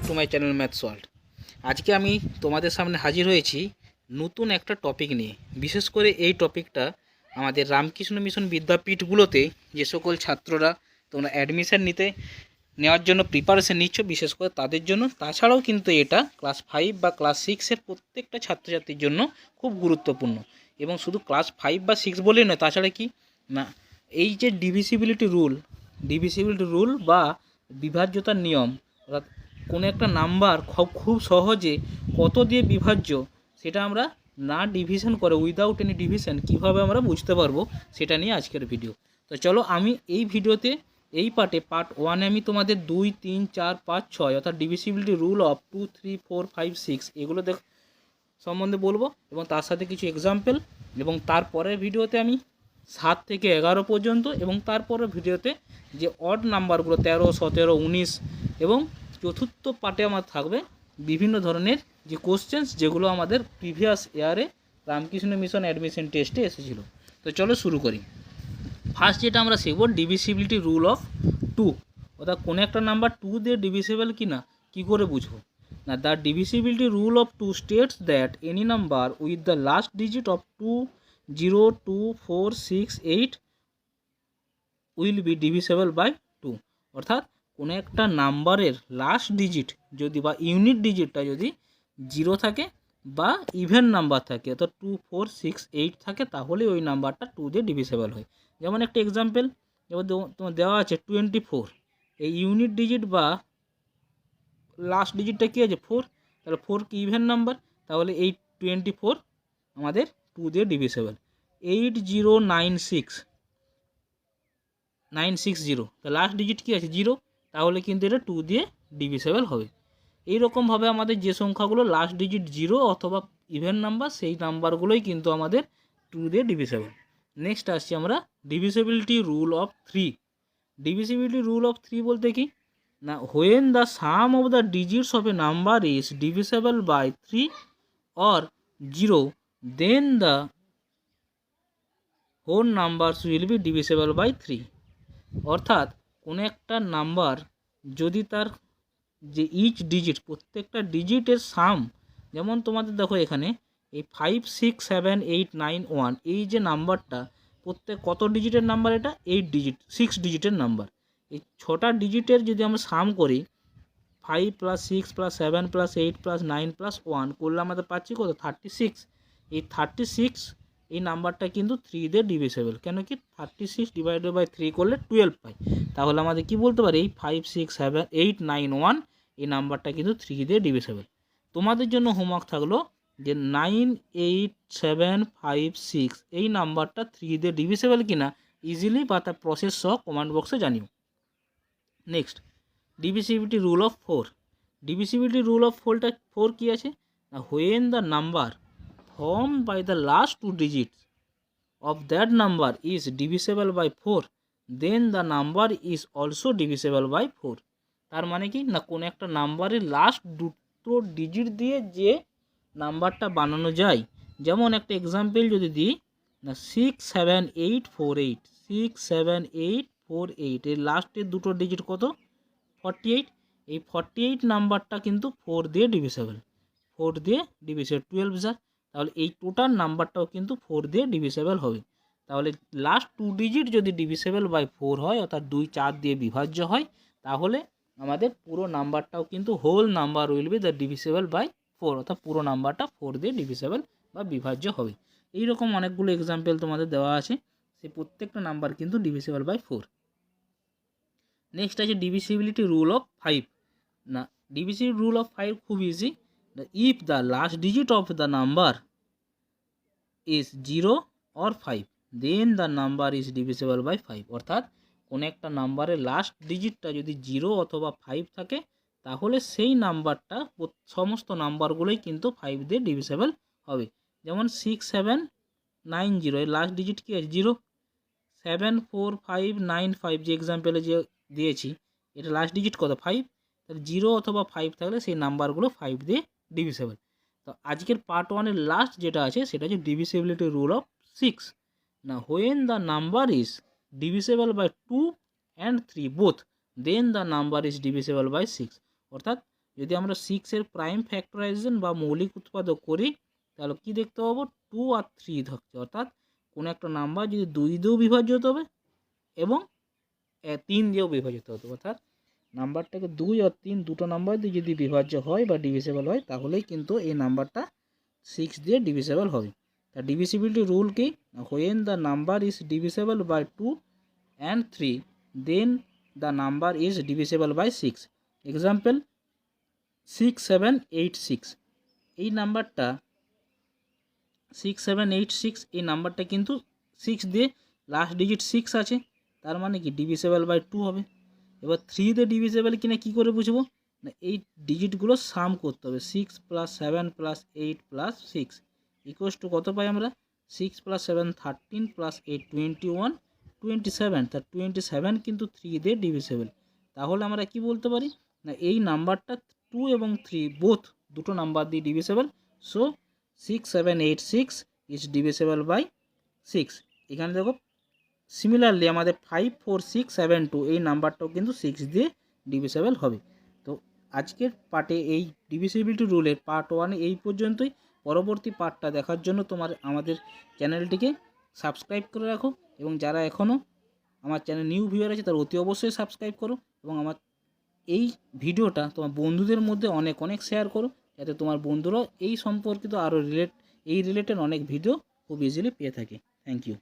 Back to my channel maths world আজকে আমি তোমাদের সামনে হাজির হয়েছি নতুন একটা টপিক নিয়ে। বিশেষ করে এই টপিকটা আমাদের রামকৃষ্ণ মিশন বিদ্যাপীঠগুলোতে যে সকল ছাত্ররা তোমরা অ্যাডমিশন নিতে, নেওয়ার জন্য প্রিপারেশন নিচ্ছ, বিশেষ করে তাদের জন্য, তাছাড়াও কিন্তু এটা ক্লাস ফাইভ বা ক্লাস সিক্সের প্রত্যেকটা ছাত্রছাত্রীর জন্য খুব গুরুত্বপূর্ণ। এবং শুধু ক্লাস ফাইভ বা সিক্স বলেই নয়, তাছাড়া কি? না, এই যে ডিভিসিবিলিটি রুল ডিভিসিবিলিটি রুল বা বিভাজ্যতার নিয়ম, অর্থাৎ কোনো একটা নাম্বার খুব সহজে কত দিয়ে বিভাজ্য সেটা আমরা না ডিভিশন করে উইদাউট এনি ডিভিশন কীভাবে আমরা বুঝতে পারব সেটা নিয়ে আজকের ভিডিও তো চলো আমি এই ভিডিওতে এই পার্টে পার্ট ওয়ানে আমি তোমাদের দুই, তিন, চার, পাঁচ, ছয় অর্থাৎ divisibility rule of two three four five six এগুলো দেখ সম্বন্ধে বলব এবং তার সাথে কিছু এক্সাম্পল এবং তারপরের ভিডিওতে আমি সাত থেকে এগারো পর্যন্ত এবং তারপরের ভিডিওতে যে অড নাম্বারগুলো তেরো, সতেরো, উনিশ এবং চতুর্থ পার্টে আমার থাকবে বিভিন্ন ধরনের যে কোশ্চেন্স যেগুলো আমাদের প্রিভিয়াস ইয়ারে রামকৃষ্ণ মিশন অ্যাডমিশন টেস্টে এসেছিল। তো চলো শুরু করি। ফার্স্ট যেটা আমরা শিখব ডিভিসিবিলিটি রুল অফ টু অর্থাৎ কোনো একটা নাম্বার টু দিয়ে ডিভিসিবল কি না কী করে বুঝব? না the divisibility rule of two states that any number with the last digit of two zero two four six eight will be divisible by two অর্থাৎ কোনো একটা নাম্বারের লাস্ট ডিজিট যদি বা ইউনিট ডিজিটটা যদি জিরো থাকে বা ইভেন নাম্বার থাকে, অর্থাৎ টু ফোর সিক্স এইট থাকে, তাহলে ওই নাম্বারটা টু দিয়ে ডিভিসেবল হয়। যেমন একটা এক্সাম্পল এবার তোমার দেওয়া আছে টোয়েন্টি ফোর এই ইউনিট ডিজিট বা লাস্ট ডিজিটটা কী আছে? ফোর তাহলে ফোর কি ইভেন নাম্বার তাহলে এই টোয়েন্টি ফোর আমাদের টু দিয়ে divisible eight zero nine six nine six zero তা লাস্ট ডিজিট কী আছে? জিরো তাহলে কিন্তু এটা টু দিয়ে ডিভিসেবল হবে। এইরকমভাবে আমাদের যে সংখ্যাগুলো লাস্ট ডিজিট জিরো অথবা ইভেন নাম্বার সেই নাম্বারগুলোই কিন্তু আমাদের টু দিয়ে ডিভিসেবল নেক্সট আসছি আমরা divisibility rule of three divisibility rule of three বলতে কি? না when the sum of the digits of a number is divisible by three or zero then the whole numbers will be divisible by three অর্থাৎ কোনো একটা number যদি তার যে each digit প্রত্যেকটা ডিজিটের সাম যেমন তোমাদের দেখো এখানে, এই five six seven eight nine one এই যে নাম্বারটা, প্রত্যেক কত ডিজিটের নাম্বার এটা? এইট ডিজিট সিক্স ডিজিটের নাম্বার। এই ছটা ডিজিটের যদি আমরা সাম করি five plus six plus seven plus eight plus nine plus one করলে আমাদের পাচ্ছি কত? থার্টি সিক্স এই থার্টি সিক্স এই নাম্বারটা কিন্তু থ্রি দিয়ে ডিভিসেবল কেন কি? Thirty six divided by three করলে টুয়েলভ পাই। তাহলে আমাদের কি বলতে পারি? এই five six seven eight nine one এই নাম্বারটা কিন্তু থ্রি দিয়ে ডিভিসেবল তোমাদের জন্য হোমওয়ার্ক থাকল যে nine eight seven five six এই নাম্বারটা থ্রি দিয়ে ডিভিসেবল কিনা ইজিলি বা তার প্রসেস সহ কমেন্ট বক্সে জানিও। Next divisibility rule of four divisibility rule of ফোরটা ফোর কী আছে? না when the number form by the last two digit of that number is divisible by 4 then the number is also divisible by 4 তার মানে কি? না, কোনো একটা নাম্বারের লাস্ট দুটো ডিজিট দিয়ে যে নাম্বারটা বানানো যায়। যেমন একটা এক্সাম্পল যদি দিই, না six seven eight four eight six seven eight four eight এর লাস্টের দুটো ডিজিট কত? ফর্টি এইট এই ফর্টি এইট নাম্বারটা কিন্তু ফোর দিয়ে ডিভিসেবল ফোর দিয়ে ডিভিসেবল টুয়েলভ স্যার তাহলে এই টোটাল নাম্বারটাও কিন্তু ফোর দিয়ে ডিভিসেবল হবে। তাহলে লাস্ট টু ডিজিট যদি ডিভিসেবল বাই ফোর হয়, অর্থাৎ দুই চার দিয়ে বিভাজ্য হয়, তাহলে আমাদের পুরো নাম্বারটাও কিন্তু whole number will be the divisible by four অর্থাৎ পুরো নাম্বারটা ফোর দিয়ে ডিভিসেবল বা বিভাজ্য হবে। এই রকম অনেকগুলো এক্সাম্পল তোমাদের দেওয়া আছে সেই প্রত্যেকটা নাম্বার কিন্তু ডিভিসেবল বাই ফোর নেক্সট আছে ডিভিসিবিলিটি রুল অফ ফাইভ না ডিভিসিবিলিটি রুল অফ ফাইভ খুব easy if the last digit of the number is 0 or 5 then the number is divisible by 5 অর্থাৎ কোনো একটা নাম্বারের লাস্ট ডিজিটটা যদি জিরো অথবা ফাইভ থাকে, তাহলে সেই নাম্বারটা সমস্ত নাম্বারগুলোই কিন্তু ফাইভ দিয়ে ডিভিসেবল হবে। যেমন সিক্স সেভেন নাইন জিরো এর লাস্ট ডিজিট কী আছে? Zero seven four five nine five যে এক্সাম্পলে যে দিয়েছি, এটা লাস্ট ডিজিট কত? ফাইভ তাহলে জিরো অথবা ফাইভ থাকলে সেই নাম্বারগুলো ফাইভ দিয়ে ডিভিসেবল তো আজকের পার্ট ওয়ানের লাস্ট যেটা আছে, সেটা হচ্ছে ডিভিসেবিলিটি রুল অফ সিক্স না when the number is divisible by two and three both then the number is divisible by six অর্থাৎ, যদি আমরা সিক্সের প্রাইম ফ্যাক্টরাইজেশন বা মৌলিক উৎপাদক করি, তাহলে কি দেখতে পাবো? টু আর থ্রি থাকছে অর্থাৎ, কোনো একটা নাম্বার যদি দুই দিয়েও বিভাজ্য হতে হবে এবং তিন দিয়েও বিভাজিত হতে হবে। অর্থাৎ নাম্বারটাকে দুই আর তিন দুটো নাম্বার দিয়ে যদি বিভাজ্য হয় বা ডিভিসেবল হয়, তাহলেই কিন্তু এই নাম্বারটা সিক্স দিয়ে ডিভিসেবল হবে। তা ডিভিসিবিলিটি রুল কি? Is divisible by two and three then the number is divisible by six example six seven eight six এই নাম্বারটা সিক্স সেভেন এইট সিক্স এই নাম্বারটা কিন্তু সিক্স দিয়ে লাস্ট ডিজিট সিক্স আছে। তার মানে কি? ডিভিসেবল বাই টু হবে। এবার থ্রি দিয়ে ডিভিসেবল কিনা কী করে বুঝব? না, এই ডিজিটগুলো সাম করতে হবে। Six plus seven plus eight plus six equals to কত পাই আমরা? Six plus seven thirteen plus eight twenty one twenty seven তা টোয়েন্টি সেভেন কিন্তু থ্রি দিয়ে ডিভিসেবল তাহলে আমরা কি বলতে পারি? না, এই নাম্বারটা টু এবং থ্রি বোথ দুটো নাম্বার দিয়ে divisible so six seven eight six is divisible by six এখানে দেখো সিমিলারলি আমাদের five four six seven two এই নাম্বারটাও কিন্তু সিক্স দিয়ে ডিভিসেবল হবে। তো আজকের পার্টে এই ডিভিসিবিলিটি রুলের পার্ট ওয়ানে এই পর্যন্তই। পরবর্তী পার্টটা দেখার জন্য তোমার আমাদের চ্যানেলটিকে সাবস্ক্রাইব করে রাখো এবং যারা এখনও আমার চ্যানেল নিউ ভিউয়ার আছে তারা অতি অবশ্যই সাবস্ক্রাইব করো এবং আমার এই ভিডিওটা তোমার বন্ধুদের মধ্যে অনেক অনেক শেয়ার করো যাতে তোমার বন্ধুরাও এই সম্পর্কিত আরও রিলেট, এই রিলেটেড অনেক ভিডিও খুব ইজিলি পেয়ে থাকে। Thank you